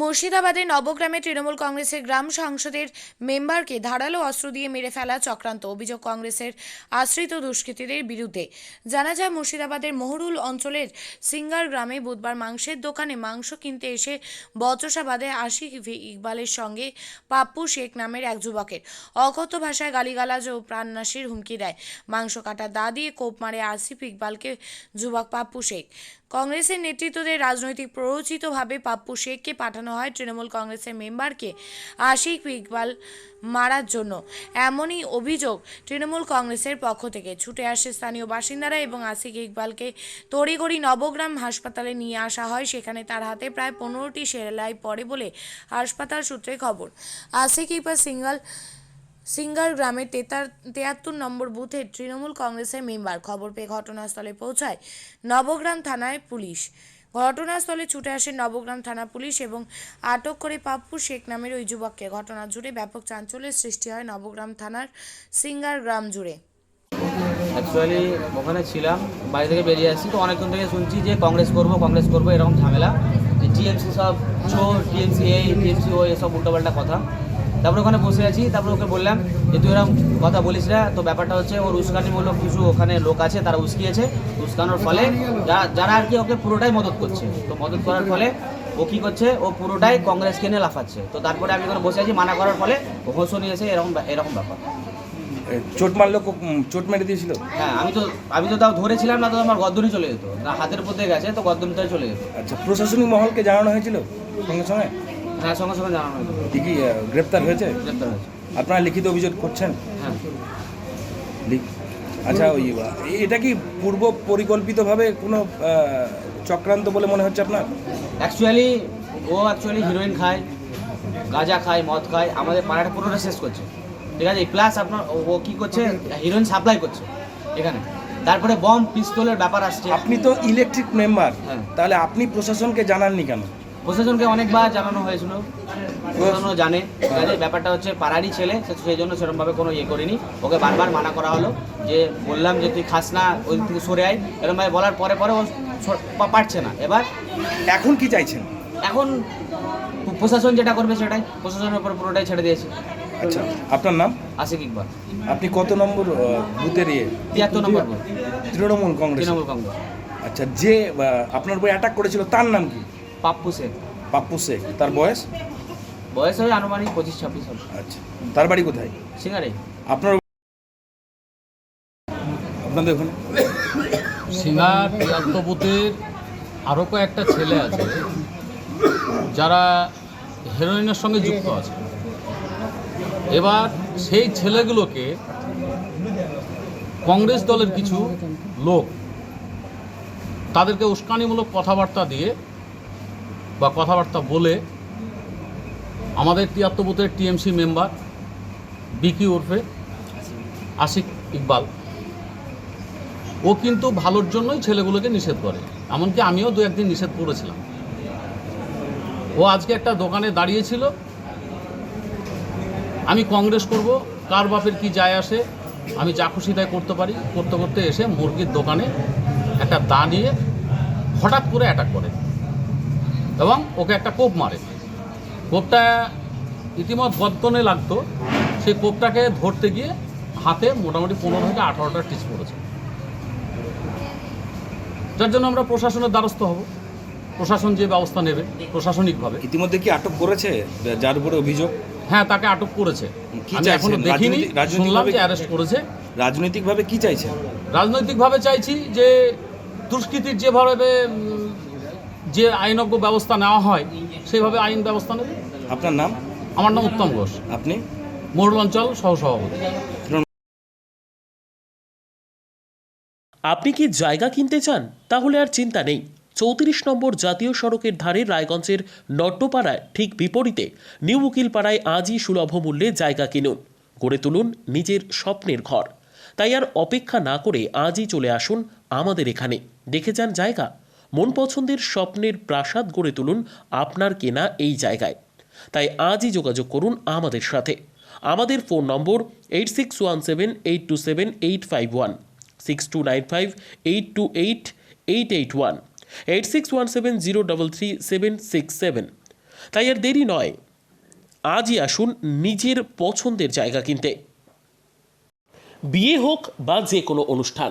মুর্শিদাবাদের নবগ্রামে তৃণমূল কংগ্রেসের গ্রাম সংসদের মেম্বারকে ধারালো অস্ত্র দিয়ে মেরে ফেলা চক্রান্ত অভিযোগ কংগ্রেসের আশ্রিত দুষ্কৃতীদের বিরুদ্ধে। জানা যায়, মুর্শিদাবাদের মহরুল অঞ্চলের সিঙ্গার গ্রামে বুধবার মাংসের দোকানে মাংস কিনতে এসে বচসা বাঁধে আশিক ইকবালের সঙ্গে পাপ্পু শেখ নামের এক যুবকের। অকথ্য ভাষায় গালিগালাজ ও প্রাণনাশীর হুমকি দেয়। মাংস কাটা দা দিয়ে কোপ মারে আসিফ ইকবালকে যুবক পাপ্পু শেখ। কংগ্রেসের নেতৃত্বদের রাজনৈতিক প্ররোচিতভাবে পাপ্পু শেখকে পাঠানো হয় তৃণমূল কংগ্রেসের মেম্বারকে আশিক ইকবাল মারার জন্য। এমনই অভিযোগ তৃণমূল কংগ্রেসের পক্ষ থেকে। ছুটে আসে স্থানীয় বাসিন্দারা এবং আশিক ইকবালকে তড়িঘড়ি নবগ্রাম হাসপাতালে নিয়ে আসা হয়। সেখানে তার হাতে প্রায় পনেরোটি সেলাই পড়ে বলে হাসপাতাল সূত্রে খবর। আশিক ইকবাল সিঙ্গল, সিঙ্গার গ্রামের তেতার, তেয়াত্তর নম্বর বুথের তৃণমূল কংগ্রেসের মেম্বার। খবর পেয়ে ঘটনাস্থলে পৌঁছায় নবগ্রাম থানায় পুলিশ। ঘটনাস্থলে ছুটে আসে নবগ্রাম থানা পুলিশ এবং আটক করে পাপ্পু শেখ নামের ওই যুবককে। ঘটনা জুড়ে ব্যাপক চাঞ্চল্যের সৃষ্টি হয় নবগ্রাম থানার সিঙ্গার গ্রাম জুড়ে। অ্যাকচুয়ালি ওখানে ছিলাম, বাড়ি থেকে বেরিয়ে আসছি, তো অনেকক্ষণ থেকে শুনছি যে কংগ্রেস করব কংগ্রেস করব, এরকম ঝামেলা। যে টিএমসি সব চোর টিএমসি এই টিএমসি ও এসব উল্টোপাল্টা কথা। তারপরে ওখানে বসে আছি তারপরে ওকে বললাম যে তুই এরকম কথা বলিস না। তো ব্যাপারটা হচ্ছে ওর উস্কানিমূলক কিছু ওখানে লোক আছে তারা উস্কিয়েছে। উস্কানোর ফলে যারা আর কি ওকে পুরোটাই মদত করছে। তো মদত করার ফলে ও কী করছে ও পুরোটাই কংগ্রেসকে নিয়ে লাফাচ্ছে। তো তারপরে আমি ওখানে বসে আছি মানা করার ফলে ও হোসও নিয়েছে এরকম এরকম ব্যাপার। চোট মারলো চোট মেরে দিয়েছিল? হ্যাঁ আমি তো আমি তো তাও ধরেছিলাম না তো আমার গদ্দনি চলে যেত। না হাতের উপর দিয়ে গেছে তো গদ্দনিটাই চলে যেত। আচ্ছা প্রশাসনিক মহলকে জানানো হয়েছিল সঙ্গে সঙ্গে? হ্যাঁ সঙ্গে সঙ্গে জানানো হয়েছে। কি কি গ্রেপ্তার হয়েছে? গ্রেপ্তার হয়েছে। আপনারা লিখিত অভিযোগ করছেন? হ্যাঁ। আচ্ছা ওই এটা কি পূর্ব পরিকল্পিতভাবে কোনো চক্রান্ত বলে মনে হচ্ছে আপনার? অ্যাকচুয়ালি ও অ্যাকচুয়ালি হিরোইন খায় গাঁজা খায় মদ খায় আমাদের পাড়াটা পুরোটা শেষ করছে। ঠিক আছে? প্লাস আপনার ও- ও কী করছে? হিরোইন সাপ্লাই করছে এখানে। তারপরে বম পিস্তলের ব্যাপার আসছে। আপনি তো ইলেকট্রিক মেম্বার হ্যাঁ। তাহলে আপনি প্রশাসনকে জানাননি কেন? প্রশাসনকে অনেকবার জানানো হয়েছিল। প্রশাসনও জানে। ঠিক আছে ব্যাপারটা হচ্ছে পাড়ারই ছেলে সে- সেই জন্য সেরকমভাবে কোনো ইয়ে করিনি। ওকে বারবার মানা করা হলো যে বললাম যে তুই খাস না ওই থেকে সরে আয়। এরকমভাবে বলার পরে পরে ও পারছে না। এবার এখন কি চাইছেন? এখন প্রশাসন যেটা করবে সেটাই। প্রশাসনের উপর পুরোটাই ছেড়ে দিয়েছে। আচ্ছা আপনার নাম? আশিক ইকবাল। আপনি কত নম্বর বুথের ইয়ে? তিয়াত্তর নম্বর তৃণমূল কংগ্রেস তৃণমূল কংগ্রেস। আচ্ছা যে আপনার বই অ্যাটাক করেছিল তার নাম কি? পাপ্পু শেখ পাপ্পু শেখ তার বয়স? বয়স হয় আনুমানিক পঁচিশ ছাব্বিশ হবে। আচ্ছা। তার বাড়ি কোথায়? সিঙ্গারে। আপনার আপনাদের ওখানে সিঙ্গার তিয়াত্তবুতের আরও কয়েকটা ছেলে আছে যারা হেরোইনের সঙ্গে যুক্ত আছে। এবার সেই ছেলেগুলোকে কংগ্রেস দলের কিছু লোক তাদেরকে উস্কানিমূলক কথাবার্তা দিয়ে বা কথাবার্তা বলে আমাদের তিয়াত্তর বুথের টিএমসি মেম্বার বিকি ওরফে আশিক ইকবাল। ও কিন্তু ভালোর জন্যই ছেলেগুলোকে নিষেধ করে, এমনকি আমিও দু একদিন নিষেধ করেছিলাম। ও আজকে একটা দোকানে দাঁড়িয়েছিল। আমি কংগ্রেস করব, কার বাপের কি যায় আসে, আমি যা খুশি তাই করতে পারি। করতে করতে এসে মুরগির দোকানে একটা দা নিয়ে হঠাৎ করে অ্যাটাক করে। এবং ওকে একটা কোপ মারে। কোপটা ইতিমধ্যে গদ্দনে লাগতো। সেই কোপটাকে ধরতে গিয়ে হাতে মোটামুটি পনেরো থেকে আঠারোটা টিচ পড়েছে। যার জন্য আমরা প্রশাসনের দ্বারস্থ হব। প্রশাসন যে ব্যবস্থা নেবে প্রশাসনিকভাবে। ইতিমধ্যে কি আটক করেছে? যার উপরে অভিযোগ? হ্যাঁ তাকে আটক করেছে। আমি? এখনও দেখিনি। শুনলাম যে অ্যারেস্ট করেছে। রাজনৈতিকভাবে কি চাইছেন? রাজনৈতিকভাবে চাইছি যে দুষ্কৃতির যেভাবে যে আইনজ্ঞ ব্যবস্থা নেওয়া হয় সেইভাবে আইন ব্যবস্থা নেবে? আপনার নাম? আমার নাম উত্তম ঘোষ। আপনি? মোড়ল অঞ্চল সহসভাপতি। আপনি কি জায়গা কিনতে চান? তাহলে আর চিন্তা নেই। চৌত্রিশ নম্বর জাতীয় সড়কের ধারে রায়গঞ্জের নট্টপাড়ায় ঠিক বিপরীতে নিউ উকিলপাড়ায় আজই সুলভ মূল্যে জায়গা কিনুন। গড়ে তুলুন নিজের স্বপ্নের ঘর। তাই আর অপেক্ষা না করে আজই চলে আসুন আমাদের এখানে। দেখে যান জায়গা। মন পছন্দের স্বপ্নের প্রাসাদ গড়ে তুলুন আপনার কেনা এই জায়গায়। তাই আজই যোগাযোগ করুন আমাদের সাথে। আমাদের phone number eight six one seven eight two seven eight five one six two nine five eight two eight eight eight one eight six one seven zero double three seven six seven তাই আর দেরি নয়, আজই আসুন নিজের পছন্দের জায়গা কিনতে। বিয়ে হোক বা যে কোনো অনুষ্ঠান